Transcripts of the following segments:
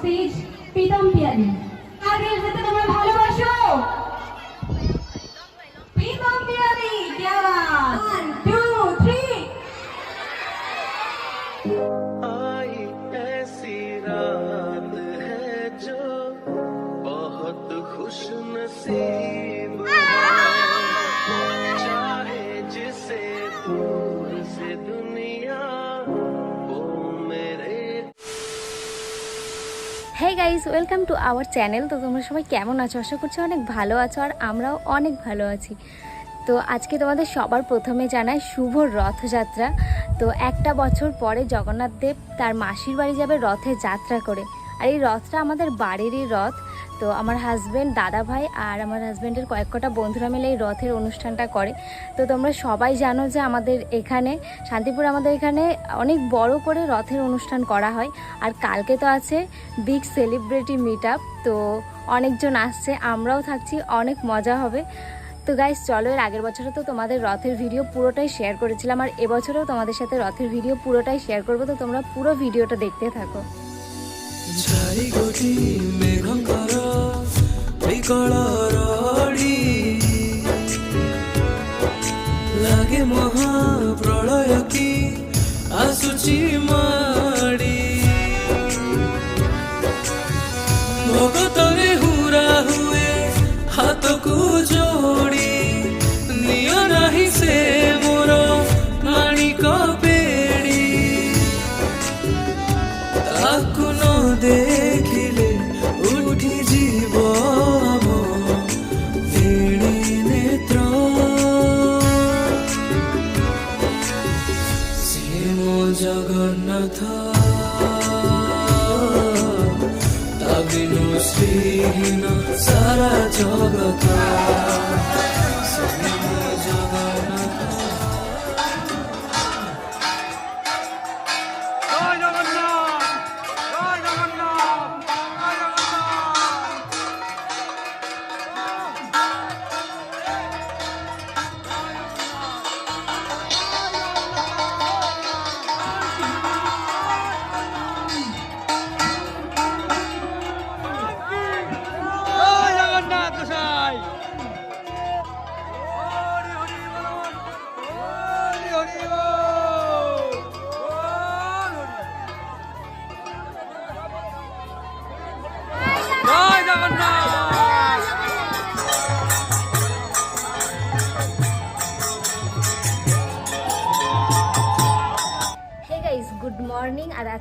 Stage Pritam Piyali আগে যেতে তোমরা ভালোবাসো প্রীতম পিয়ালি কেমন 1 2 3 হ্যাঁ guys welcome to our channel তো তোমরা সবাই কেমন আছো? আশা করছি অনেক ভালো আছো আর আমরাও অনেক ভালো আছি। তো আজকে তোমাদের সবার প্রথমে জানায় শুভ রথযাত্রা। তো একটা বছর পরে জগন্নাথ দেব তার মাসির বাড়ি যাবে রথে যাত্রা করে। আর এই রথটা আমাদের বাড়িরই রথ। তো আমার হাজব্যান্ড দাদা ভাই আর আমার হাজব্যান্ডের কয়েক কটা বন্ধুরা মিলে এই রথের অনুষ্ঠানটা করে। তো তোমরা সবাই জানো যে আমাদের এখানে, শান্তিপুর আমাদের এখানে অনেক বড় করে রথের অনুষ্ঠান করা হয়। আর কালকে তো আছে বিগ সেলিব্রিটি মিট আপ তো অনেকজন আসছে, আমরাও থাকছি, অনেক মজা হবে। তো গাইস চলো, এর আগের বছরে তো তোমাদের রথের ভিডিও পুরোটাই শেয়ার করেছিলাম, আর এবছরেও তোমাদের সাথে রথের ভিডিও পুরোটাই শেয়ার করব, তো তোমরা পুরো ভিডিওটা দেখতে থাকো। বিকল রড়ি লাগে মহাপ্রলয় কি আসুচি মা ago.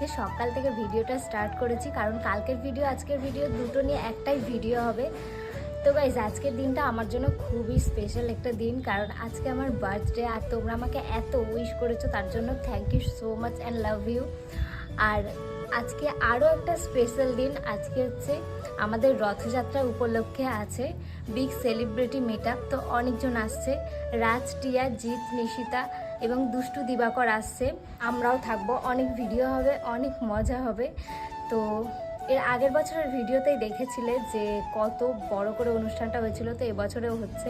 আজকে সকাল থেকে ভিডিওটা স্টার্ট করেছি, কারণ কালকের ভিডিও আজকের ভিডিও দুটো নিয়ে একটাই ভিডিও হবে। তো গাইজ আজকের দিনটা আমার জন্য খুবই স্পেশাল একটা দিন, কারণ আজকে আমার বার্থডে আর তোমরা আমাকে এত উইশ করেছ, তার জন্য thank you so much and love you আর আজকে আরও একটা স্পেশাল দিন, আজকে হচ্ছে আমাদের রথযাত্রা উপলক্ষে আছে বিগ সেলিব্রিটি মিট তো অনেকজন আসছে, রাজ, টিয়া, জিৎ, নিশিতা এবং দুষ্টু দিবাকর আসছে। আমরাও থাকব। অনেক ভিডিও হবে, অনেক মজা হবে। তো এর আগের বছরের ভিডিওতেই দেখেছিলে যে কত বড় করে অনুষ্ঠানটা হয়েছিল, তো এবছরেও হচ্ছে।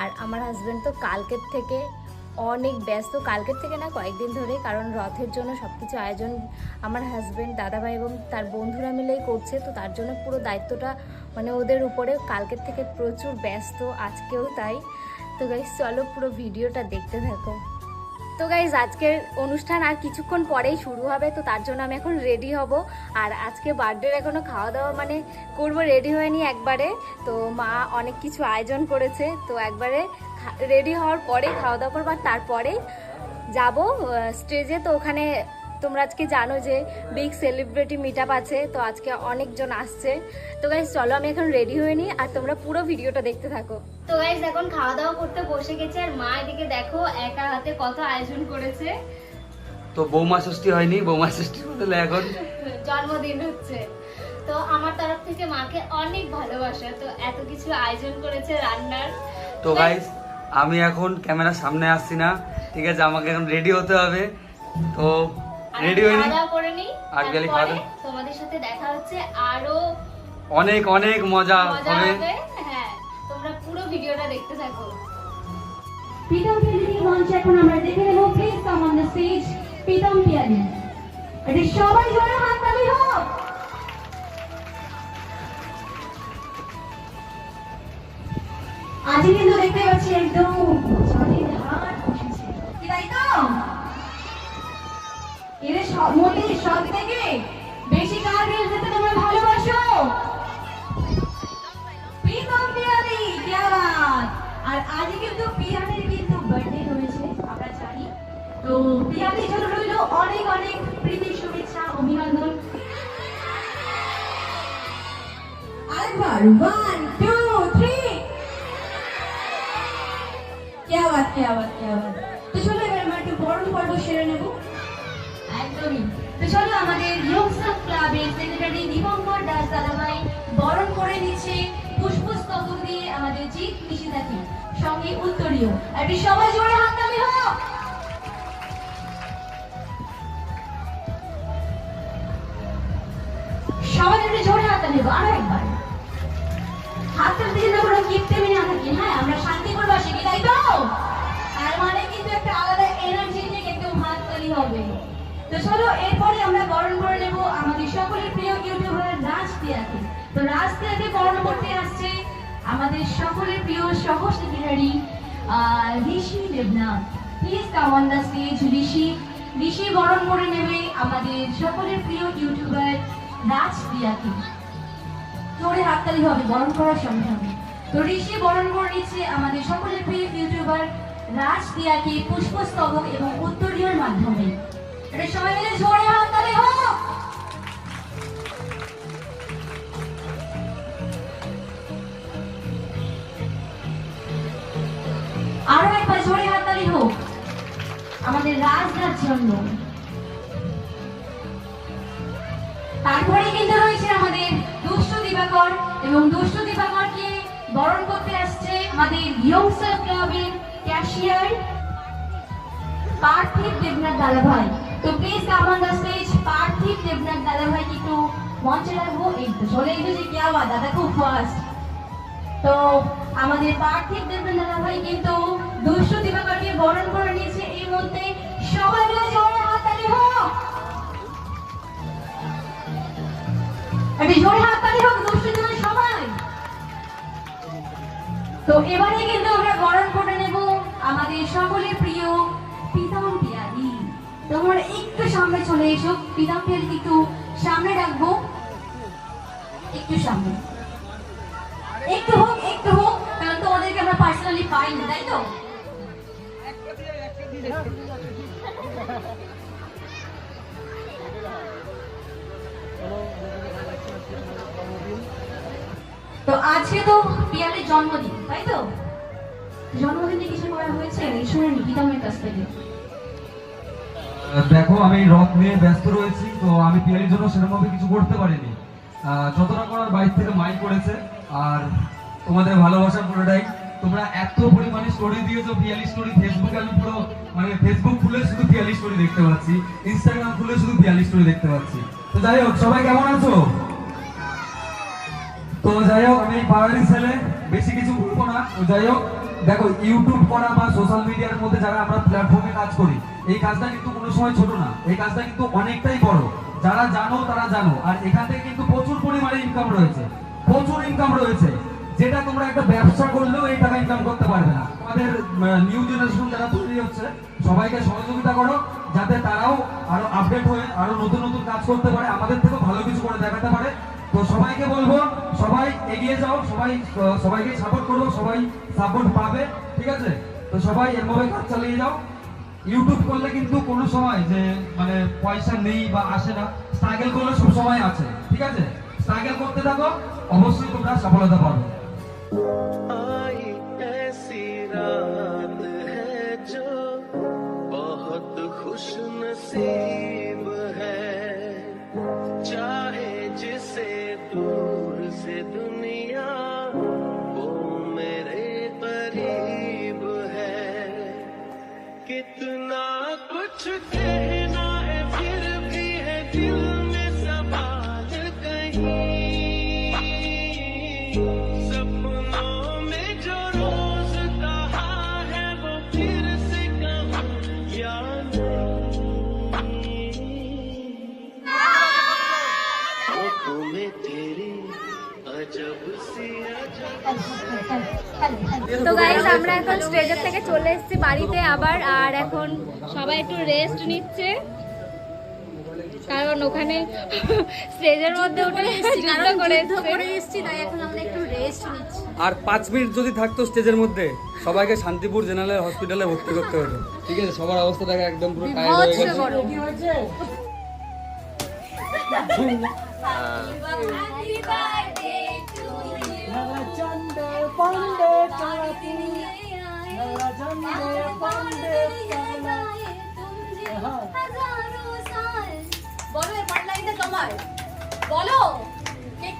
আর আমার হাজব্যান্ড তো কালকের থেকে অনেক ব্যস্ত। কালকের থেকে না কয়েকদিন ধরে, কারণ রথের জন্য সব কিছু আয়োজন আমার হাজব্যান্ড দাদাভাই এবং তার বন্ধুরা মিলেই করছে। তো তার জন্য পুরো দায়িত্বটা মানে ওদের উপরে। কালকের থেকে প্রচুর ব্যস্ত, আজকেও তাই। তো গাইস চলো পুরো ভিডিওটা দেখতে থাকো। তো গাইজ আজকের অনুষ্ঠান আর কিছুক্ষণ পরেই শুরু হবে, তো তার জন্য আমি এখন রেডি হব। আর আজকে বার্থডের এখনও খাওয়া দাওয়া মানে করব রেডি হয়নি একবারে। তো মা অনেক কিছু আয়োজন করেছে, তো একবারে রেডি হওয়ার পরে খাওয়া দাওয়া করব আর তারপরে যাব স্টেজে তো ওখানে তোমরা আজকে জানো যে বিগ সেলিব্রিটি মিট আছে তো আজকে অনেকজন আসছে। তো গাইজ চলো আমি এখন রেডি হয়ে নিই আর তোমরা পুরো ভিডিওটা দেখতে থাকো। তো গাইজ এখন খাওয়া দাওয়া করতে বসে গেছে আর মা এদিকে দেখো একা হাতে কত আয়োজন করেছে। তো বৌমা ষষ্ঠী হয়নি বৌমা ষষ্ঠীর বদলে এখন জন্মদিন হচ্ছে। তো আমার তরফ থেকে মাকে অনেক ভালোবাসা তো এত কিছু আয়োজন করেছে রান্নার। তো গাইস আমি এখন ক্যামেরার সামনে আসছি না। ঠিক আছে আমাকে এখন রেডি হতে হবে। তো রেডি হয়নি? করে নিই আর গেলে খাওয়া তোমাদের সাথে দেখা হচ্ছে আরও অনেক অনেক মজা হবে। হ্যাঁ তোমরা পুরো ভিডিওটা দেখতে থাকো। প্রীতম পিয়ালির মঞ্চে এখন আমরা দেখে নেব please come on the stage Pritam Piyali এটি সবাই জোরে হাততালি হোক। আজকে কিন্তু দেখতে পাচ্ছি একদম জলের হাট বসেছে। কি তাই তো? মন্দির সব থেকে বেশি কার রিল যেতে তোমরা ভালোবাসো? প্রীতম পিয়ারি কে আর আজ কিন্তু পিয়ারির কিন্তু বার্থডে হয়েছে, আমরা জানি। তো পিয়ারির জন্য রইল অনেক অনেক প্রীতির শুভেচ্ছা, অভিনন্দন। আরেকবার ওয়ান টু থ্রি কে আওয়াজ, কে ক্লাবের সেক্রেটারি দীপঙ্কর দাস দাদাভাই বরণ করে নিচ্ছে দিয়ে আমাদের জিৎ সঙ্গে উত্তরীয়। আর একটু সবাই জোরে হাততালি হোক সবাই একটু জোরে হাততালি হোক আরও একবার। দিয়ে না কোনো গিফট না থাকি। হ্যাঁ আমরা শান্তিপুর বাসী কি তাই তো তার মানে কিন্তু একটা আলাদা এনার্জি নিয়ে একদম হাততালি হবে। তো চলো, এরপরে আমরা বরণ করে নেব আমাদের সকলের প্রিয় ইউটিউবার রাজ তিয়াকে তো রাজ বরণ করতে আসছে আমাদের সকলের প্রিয় Rishi Debnath. Please come on the stage Rishi. Rishi বরণ করে নেবে আমাদের সকলের প্রিয় ইউটিউবার রাজ জোরে হাততালি হবে, বরণ করার সঙ্গে তো ঋষি বরণ করে নিচ্ছে আমাদের সকলের প্রিয় ইউটিউবার রাজ দিয়াকে পুষ্পস্তবক এবং উত্তরীয়র মাধ্যমে। এটা সবাই মিলে জোরে হাততালি হোক আরও একবার জোরে হাততালি হোক। আমাদের রাজদার জন্য তারপরে কিন্তু রয়েছে আমাদের দুষ্টু দিবাকর এবং দুষ্টু দিবাকরকে বরণ করতে আসছে আমাদের ইয়ংস্টার ক্লাবের ক্যাশিয়ার পার্থিব দেবনাথ দাদাভাই তো please come on the stage Parthib Debnath দাদাভাইকে একটু মঞ্চে রাখব তো চলে এসেছে। কি আবার দাদা খুব ফাস্ট তো আমাদের পার্থিব দেবনাথ দাদাভাই কিন্তু দুষ্টু দিবাকরকে বরণ করে নিয়েছে। এই মুহূর্তে সবাই মিলে জোরে হাততালি হোক একটা জোরে হাততালি হোক, দুষ্টু দিবেন সবাই। তো এবারে কিন্তু আমরা বরণ করে নেব আমাদের সকলের প্রিয় পিতাম পিয়ালি তোমরা একটু সামনে চলে এসো। পিতাম পিয়ালিকে একটু সামনে রাখব। একটু সামনে। একটু হোক একটু হোক, কারণ তোমাদেরকে আমরা পার্সোনালি পাইনি, তাই তো? তো আজকে তো পিয়ালের জন্মদিন, তাই তো? জন্মদিনে কিছু করা হয়েছে? শুনে নি পিতামের কাছ থেকে। দেখো, আমি রথ নিয়ে ব্যস্ত রয়েছি, তো আমি পিয়ালির জন্য সেরকমভাবে কিছু করতে পারিনি। যতটা করার বাইক থেকে মাইক করেছে, আর তোমাদের ভালোবাসা পুরোটাই। তোমরা এত পরিমাণে স্টোরি দিয়েছ, পিয়ালি স্টোরি ফেসবুকে আমি পুরো মানে ফেসবুক খুলে শুধু পিয়ালি স্টোরি দেখতে পাচ্ছি ইনস্টাগ্রাম খুলে শুধু পিয়ালি স্টোরি দেখতে পাচ্ছি। তো যাই হোক, সবাই কেমন আছো? তো যাই হোক, আমি পাড়ারি ছেলে, বেশি কিছু বলব না। তো যাই হোক দেখো ইউটিউব করা বা সোশ্যাল মিডিয়ার মধ্যে যারা আমরা প্ল্যাটফর্মে কাজ করি, এই কাজটা কিন্তু কোনো সময় ছোট না। এই কাজটা কিন্তু অনেকটাই বড়। যারা জানো, তারা জানো। আর এখান থেকে কিন্তু প্রচুর পরিমাণে ইনকাম রয়েছে। প্রচুর ইনকাম রয়েছে। যেটা তোমরা একটা ব্যবসা করলেও এই টাকা ইনকাম করতে পারবে না। আমাদের নিউ জেনারেশন যারা তৈরি হচ্ছে, সবাইকে সহযোগিতা করো, যাতে তারাও আরও আপডেট হয়ে আরও নতুন নতুন কাজ করতে পারে। আমাদের থেকেও ভালো কিছু করে দেখাতে পারে। তো সবাইকে বলব, সবাই এগিয়ে যাও, সবাই সবাইকে সাপোর্ট করব সবাই সাপোর্ট পাবে, ঠিক আছে? তো সবাই এরভাবে কাজ চালিয়ে যাও। ইউটিউব করলে কিন্তু কোনো সময় যে মানে পয়সা নেই বা আসে না স্ট্রাগেল করলে সব সময় আছে, ঠিক আছে? স্ট্রাগেল করতে থাকো, অবশ্যই তোমরা সফলতা পাবে। খুশ নসিব তো গাইজ আমরা এখন স্টেজের থেকে চলে এসেছি বাড়িতে আবার আর এখন সবাই একটু রেস্ট নিচ্ছে। কারণ ওখানে স্টেজের মধ্যে উঠে যুদ্ধ করে এসেছি। তাই এখন আমরা একটু রেস্ট নিচ্ছি। আর পাঁচ মিনিট যদি থাকতো স্টেজের মধ্যে সবাইকে শান্তিপুর জেনারেল হসপিটালে ভর্তি করতে হতো। ঠিক আছে সবার অবস্থা দেখা একদম পুরো টায়ার্ড হয়ে গেছে।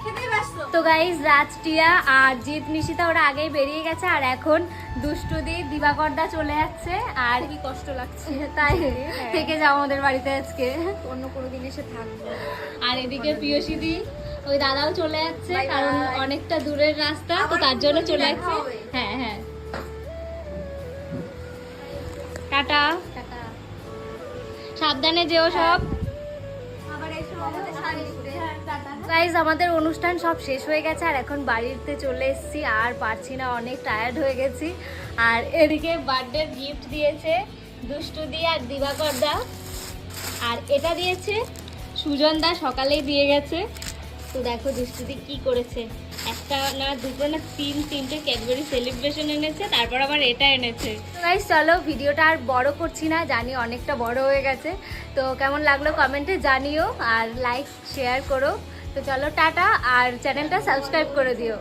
খেতে ব্যস্ত তো গাইজ রাজ টিয়া আর জিৎ নিশিতা ওরা আগেই বেরিয়ে গেছে আর এখন দুষ্টুদি দিবাকরদা চলে যাচ্ছে আর কি কষ্ট লাগছে। তাই থেকে যাও আমাদের বাড়িতে আজকে। অন্য কোনো দিন এসে থাকব। আর এদিকে প্রিয়সীদি ওই দাদাও চলে যাচ্ছে কারণ অনেকটা দূরের রাস্তা তো তার জন্য চলে যাচ্ছে। হ্যাঁ হ্যাঁ। টাটা। সাবধানে যেও সব। গাইজ আমাদের অনুষ্ঠান সব শেষ হয়ে গেছে আর এখন বাড়িতে চলে এসেছি আর পারছি না অনেক টায়ার্ড হয়ে গেছি। আর এদিকে বার্থডে গিফট দিয়েছে দুষ্টু দি আর দিবাকর দা। আর এটা দিয়েছে সুজন দা সকালেই দিয়ে গেছে। তো দেখো দুষ্টুদি কি করেছে। একটা না, দুটো না, তিন, তিনটে ক্যাডবেরি সেলিব্রেশন এনেছে, তারপর আবার এটা এনেছে। গাইস চলো ভিডিওটা আর বড় করছি না, জানি অনেকটা বড় হয়ে গেছে। তো কেমন লাগল কমেন্টে জানিও, আর লাইক শেয়ার করো। তো চলো টাটা, আর চ্যানেলটা সাবস্ক্রাইব করে দিও।